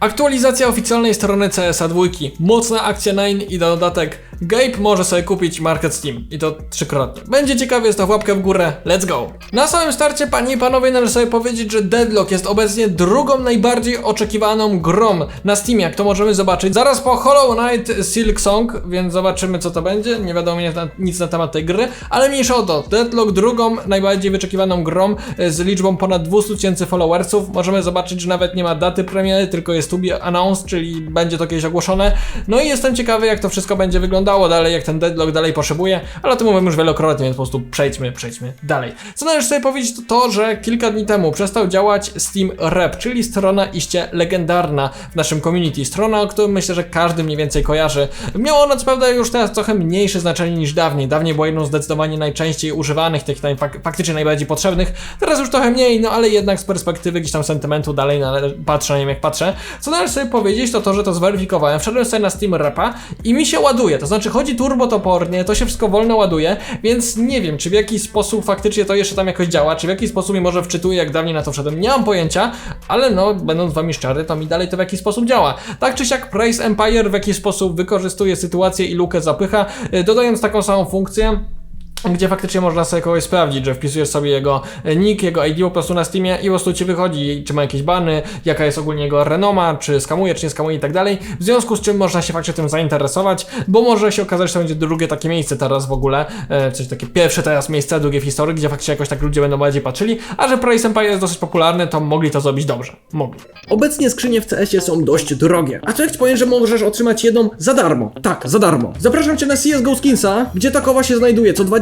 Aktualizacja oficjalnej strony CSA 2. Mocna akcja 9 i dodatek Gabe może sobie kupić Market Steam. I to trzykrotnie. Będzie ciekawie, to łapkę w górę. Let's go! Na samym starcie, panie i panowie, należy sobie powiedzieć, że Deadlock jest obecnie drugą najbardziej oczekiwaną grą na Steamie, jak to możemy zobaczyć. Zaraz po Hollow Knight Silk Song, więc zobaczymy co to będzie. Nie wiadomo nic na, temat tej gry, ale mniejsza o to. Deadlock drugą najbardziej wyczekiwaną grą e, z liczbą ponad 200 tysięcy followersów. Możemy zobaczyć, że nawet nie ma daty premiery, tylko jest to be announced, czyli będzie to kiedyś ogłoszone. No i jestem ciekawy, jak to wszystko będzie wyglądało dalej, jak ten deadlock dalej potrzebuje, ale o tym mówiłem już wielokrotnie, więc po prostu przejdźmy, przejdźmy dalej. Co należy sobie powiedzieć, to to, że kilka dni temu przestał działać Steam Rep, czyli strona iście legendarna w naszym community. Strona, o której myślę, że każdy mniej więcej kojarzy. Miała ona co prawda już teraz trochę mniejsze znaczenie niż dawniej. Dawniej była jedną z zdecydowanie najczęściej używanych, tych naj, fak faktycznie najbardziej potrzebnych. Teraz już trochę mniej, no ale jednak z perspektywy gdzieś tam sentymentu dalej patrzę na nią jak patrzę. Co należy sobie powiedzieć, to to, że to zweryfikowałem. Wszedłem sobie na Steam Repa i mi się ładuje. To znaczy chodzi turbo topornie, to się wszystko wolno ładuje, więc nie wiem, czy w jakiś sposób faktycznie to jeszcze tam jakoś działa, czy w jakiś sposób mi może wczytuje, jak dawniej na to wszedłem. Nie mam pojęcia, ale no, będąc wami szczery, to mi dalej to w jakiś sposób działa. Tak czy siak Praise Empire w jakiś sposób wykorzystuje sytuację i lukę zapycha, y, dodając taką samą funkcję gdzie faktycznie można sobie kogoś sprawdzić, że wpisujesz sobie jego nick, jego ID po prostu na Steamie i po prostu ci wychodzi, czy ma jakieś bany, jaka jest ogólnie jego renoma, czy skamuje, czy nie skamuje i tak dalej. W związku z czym można się faktycznie tym zainteresować, bo może się okazać, że to będzie drugie takie miejsce teraz w ogóle, e, coś takie pierwsze teraz miejsce, drugie w historii, gdzie faktycznie jakoś tak ludzie będą bardziej patrzyli, a że Price Empire jest dosyć popularny, to mogli to zrobić dobrze. Mogli. Obecnie skrzynie w CS-ie są dość drogie. A co jak powiem, że możesz otrzymać jedną za darmo? Tak, za darmo. Zapraszam cię na CSGO Skinsa, gdzie takowa się znajduje. Co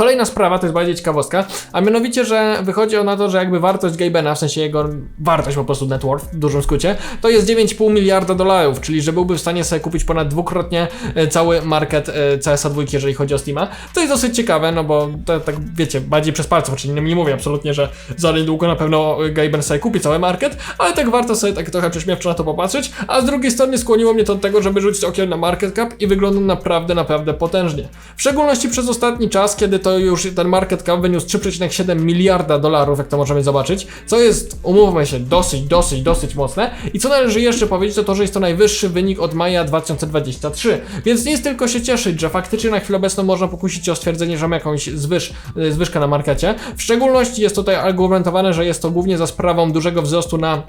Kolejna sprawa, to jest bardziej ciekawostka, a mianowicie, że wychodzi o na to, że jakby wartość Gabena, w sensie jego wartość po prostu net worth, w dużym skrócie, to jest 9,5 miliarda dolarów, czyli że byłby w stanie sobie kupić ponad dwukrotnie e, cały market e, CSA 2, jeżeli chodzi o Steama. To jest dosyć ciekawe, no bo to tak wiecie, bardziej przez palców, czyli nie mówię absolutnie, że za niedługo na pewno Gaben sobie kupi cały market, ale tak warto sobie tak trochę prześmiewczo na to popatrzeć, a z drugiej strony skłoniło mnie to do tego, żeby rzucić okiem na market cap i wygląda naprawdę, naprawdę potężnie. W szczególności przez ostatni czas, kiedy to już ten market cap wyniósł 3,7 miliarda dolarów, jak to możemy zobaczyć, co jest, umówmy się, dosyć, dosyć, dosyć mocne. I co należy jeszcze powiedzieć, to to, że jest to najwyższy wynik od maja 2023. Więc nie jest tylko się cieszyć, że faktycznie na chwilę obecną można pokusić się o stwierdzenie, że mamy jakąś zwyż, y, zwyżkę na markecie. W szczególności jest tutaj argumentowane, że jest to głównie za sprawą dużego wzrostu na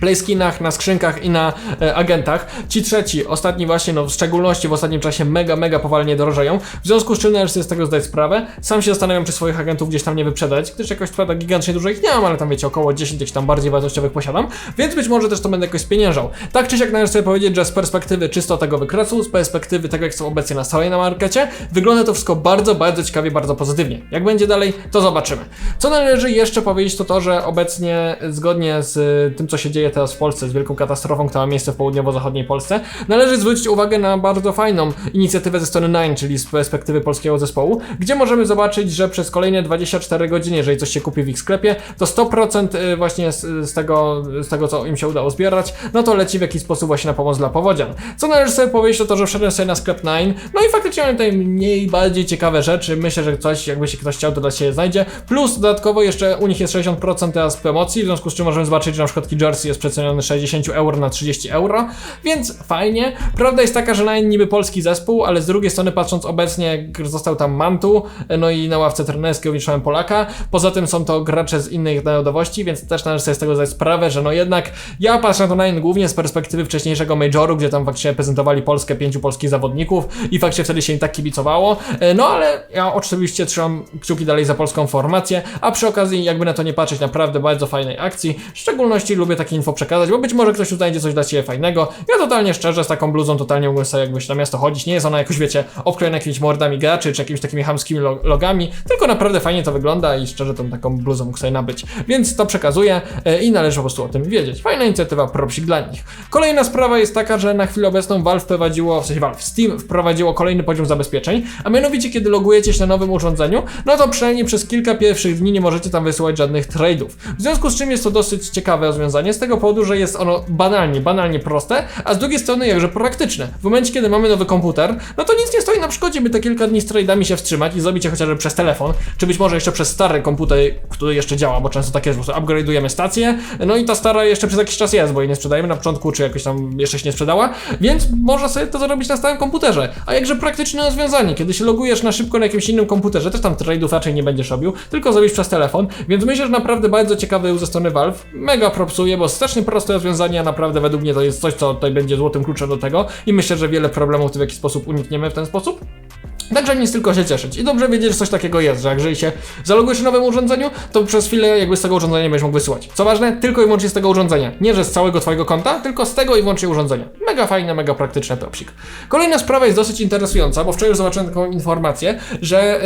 playskinach, na skrzynkach i na e, agentach. Ci trzeci, ostatni właśnie, no w szczególności w ostatnim czasie mega, mega powalnie drożeją. W związku z czym należy sobie z tego zdać sprawę. Sam się zastanawiam, czy swoich agentów gdzieś tam nie wyprzedać, gdyż jakoś prawda gigantycznie dużo ich nie mam, ale tam wiecie, około 10 jakichś tam bardziej wartościowych posiadam, więc być może też to będę jakoś spieniężał. Tak czy siak należy sobie powiedzieć, że z perspektywy czysto tego wykresu, z perspektywy tego, jak są obecnie nastawione na markecie, wygląda to wszystko bardzo, bardzo ciekawie, bardzo pozytywnie. Jak będzie dalej, to zobaczymy. Co należy jeszcze powiedzieć, to to, że obecnie, zgodnie z y, tym, co się dzieje teraz w Polsce, z wielką katastrofą, która ma miejsce w południowo-zachodniej Polsce, należy zwrócić uwagę na bardzo fajną inicjatywę ze strony Nine, czyli z perspektywy polskiego zespołu, gdzie możemy zobaczyć, że przez kolejne 24 godziny, jeżeli coś się kupi w ich sklepie, to 100% y, właśnie z, z, tego, z tego, co im się udało zbierać, no to leci w jakiś sposób właśnie na pomoc dla powodzian. Co należy sobie powiedzieć, to to, że wszedłem sobie na sklep Nine, no i faktycznie mamy tutaj mniej, bardziej ciekawe rzeczy, myślę, że coś, jakby się ktoś chciał, to dla siebie znajdzie, plus dodatkowo jeszcze u nich jest 60% teraz promocji, w związku z czym możemy zobaczyć, że na przykład Jersey jest przeceniony 60 euro na 30 euro, więc fajnie. Prawda jest taka, że Nine niby polski zespół, ale z drugiej strony patrząc obecnie został tam Mantu, no i na ławce trenerskiej umieszczałem Polaka, poza tym są to gracze z innych narodowości, więc też należy sobie z tego zdać sprawę, że no jednak ja patrzę na to Nine głównie z perspektywy wcześniejszego Majoru, gdzie tam faktycznie prezentowali Polskę pięciu polskich zawodników i faktycznie wtedy się im tak kibicowało, E, no ale ja oczywiście trzymam kciuki dalej za polską formację, a przy okazji jakby na to nie patrzeć, naprawdę bardzo fajnej akcji, w szczególności lubię takie info przekazać, bo być może ktoś tu znajdzie coś dla Ciebie fajnego. Ja totalnie szczerze z taką bluzą totalnie mógłbym sobie jakbyś na miasto chodzić. Nie jest ona jakoś, wiecie, obklejona jakimiś mordami graczy, czy jakimiś takimi hamskimi lo- logami, tylko naprawdę fajnie to wygląda i szczerze tą taką bluzą mógł sobie nabyć. Więc to przekazuję e, i należy po prostu o tym wiedzieć. Fajna inicjatywa, propsik dla nich. Kolejna sprawa jest taka, że na chwilę obecną Valve wprowadziło, w sensie Valve, Steam wprowadziło kolejny poziom zabezpieczeń, a mianowicie kiedy logujecie się na nowym urządzeniu, no to przynajmniej przez kilka pierwszych dni nie możecie tam wysyłać żadnych trade'ów. W związku z czym jest to dosyć ciekawe rozwiązanie, z tego powodu, że jest ono banalnie, banalnie proste, a z drugiej strony jakże praktyczne. W momencie, kiedy mamy nowy komputer, no to nic nie stoi na przeszkodzie, by te kilka dni z trade'ami się wstrzymać i zrobić je chociażby przez telefon, czy być może jeszcze przez stary komputer, który jeszcze działa, bo często takie jest, po upgrade'ujemy stację, no i ta stara jeszcze przez jakiś czas jest, bo jej nie sprzedajemy na początku, czy jakoś tam jeszcze się nie sprzedała, więc można sobie to zrobić na stałym komputerze. A jakże praktyczne rozwiązanie, kiedy się logujesz na szybko na jakimś innym komputerze, też tam trade'ów raczej nie będziesz robił, tylko zrobisz przez telefon, więc myślę, że naprawdę bardzo ciekawy ze strony Valve, mega propsuje, bo strasznie proste rozwiązanie, a naprawdę według mnie to jest coś, co tutaj będzie złotym kluczem do tego i myślę, że wiele problemów w jakiś sposób unikniemy w ten sposób. Także nic tylko się cieszyć. I dobrze wiedzieć, że coś takiego jest, że jak jeżeli się zalogujesz na nowym urządzeniu, to przez chwilę jakby z tego urządzenia będziesz mógł wysyłać. Co ważne, tylko i wyłącznie z tego urządzenia. Nie, że z całego twojego konta, tylko z tego i wyłącznie urządzenia. Mega fajne, mega praktyczny propsik. Kolejna sprawa jest dosyć interesująca, bo wczoraj już zobaczyłem taką informację, że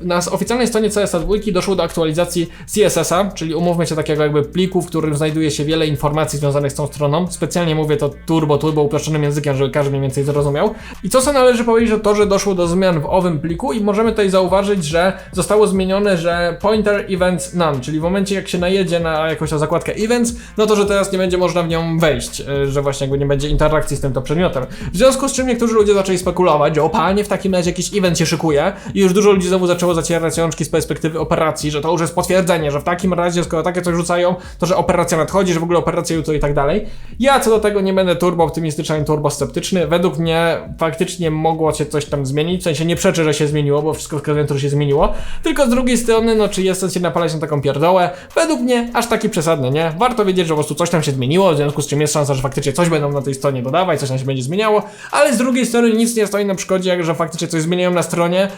yy, na oficjalnej stronie CSA2 doszło do aktualizacji CSS-a, czyli umówmy się takiego jakby pliku, w którym znajduje się wiele informacji związanych z tą stroną. Specjalnie mówię to turbo, turbo uproszczonym językiem, żeby każdy mniej więcej zrozumiał. I co sobie należy powiedzieć, że to, że doszło do zmian w owym pliku i możemy tutaj zauważyć, że zostało zmienione, że pointer events none, czyli w momencie jak się najedzie na jakąś tą zakładkę events, no to, że teraz nie będzie można w nią wejść, y, że właśnie jakby nie będzie interakcji z tym to przedmiotem. W związku z czym niektórzy ludzie zaczęli spekulować, że o panie, w takim razie jakiś event się szykuje i już dużo ludzi znowu zaczęło zacierać rączki z perspektywy operacji, że to już jest potwierdzenie, że w takim razie, skoro takie coś rzucają, to że operacja nadchodzi, że w ogóle operacja jutro i tak dalej. Ja co do tego nie będę turbo optymistyczny ani turbo sceptyczny. Według mnie faktycznie mogło się coś tam zmienić, w sensie nie przeczę, że się zmieniło, bo wszystko wskazuje że się zmieniło. Tylko z drugiej strony, no czy jest sens się napalać na taką pierdołę? Według mnie aż taki przesadny, nie? Warto wiedzieć, że po prostu coś tam się zmieniło, w związku z czym jest szansa, że faktycznie coś będą na tej stronie dodawać, coś tam się będzie zmieniało, ale z drugiej strony nic nie stoi na przeszkodzie, jak że faktycznie coś zmieniają na stronie,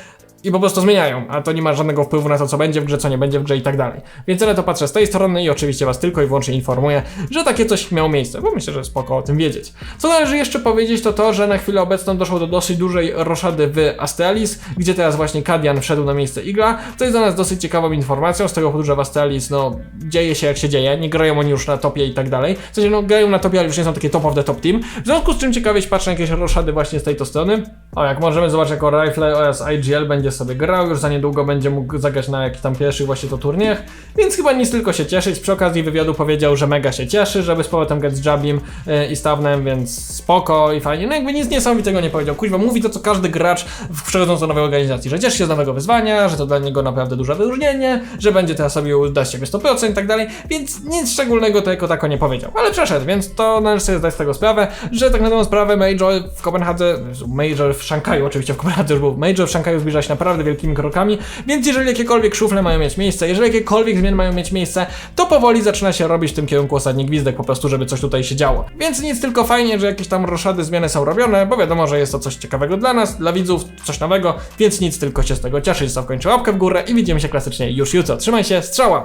i po prostu zmieniają, a to nie ma żadnego wpływu na to, co będzie w grze, co nie będzie w grze i tak dalej. Więc na to patrzę z tej strony i oczywiście Was tylko i wyłącznie informuję, że takie coś miało miejsce, bo myślę, że spoko o tym wiedzieć. Co należy jeszcze powiedzieć, to to, że na chwilę obecną doszło do dosyć dużej roszady w Astralis, gdzie teraz właśnie Kadian wszedł na miejsce Igla, co jest dla nas dosyć ciekawą informacją, z tego powodu, że w Astralis, no, dzieje się jak się dzieje, nie grają oni już na topie i tak dalej. W sensie, no, grają na topie, ale już nie są takie top of the top team, w związku z czym ciekawie patrzę na jakieś roszady właśnie z tej to strony. O, jak możemy zobaczyć, jako Rifle oraz IGL będzie sobie grał, już za niedługo będzie mógł zagrać na jakichś tam pierwszych właśnie to turniejach, więc chyba nic tylko się cieszyć. Przy okazji wywiadu powiedział, że mega się cieszy, żeby z powrotem grać z Jabim yy, i Stawnem, więc spoko i fajnie. No jakby nic niesamowitego nie powiedział. Kuźwa mówi to, co każdy gracz w- przechodząc do nowej organizacji, że cieszy się z nowego wyzwania, że to dla niego naprawdę duże wyróżnienie, że będzie teraz sobie dać siebie 100% i tak dalej, więc nic szczególnego to jako tako nie powiedział. Ale przeszedł, więc to należy sobie zdać z tego sprawę, że tak na sprawę Major w Kopenhadze, Major w Szanghaju, oczywiście w Kopenhadze już był, Major w Szanghaju zbliża się naprawdę wielkimi krokami, więc jeżeli jakiekolwiek szufle mają mieć miejsce, jeżeli jakiekolwiek zmiany mają mieć miejsce, to powoli zaczyna się robić w tym kierunku ostatni gwizdek po prostu, żeby coś tutaj się działo. Więc nic tylko fajnie, że jakieś tam roszady, zmiany są robione, bo wiadomo, że jest to coś ciekawego dla nas, dla widzów, coś nowego, więc nic tylko się z tego cieszyć. Zostaw kończę łapkę w górę i widzimy się klasycznie już jutro. Trzymaj się, strzała!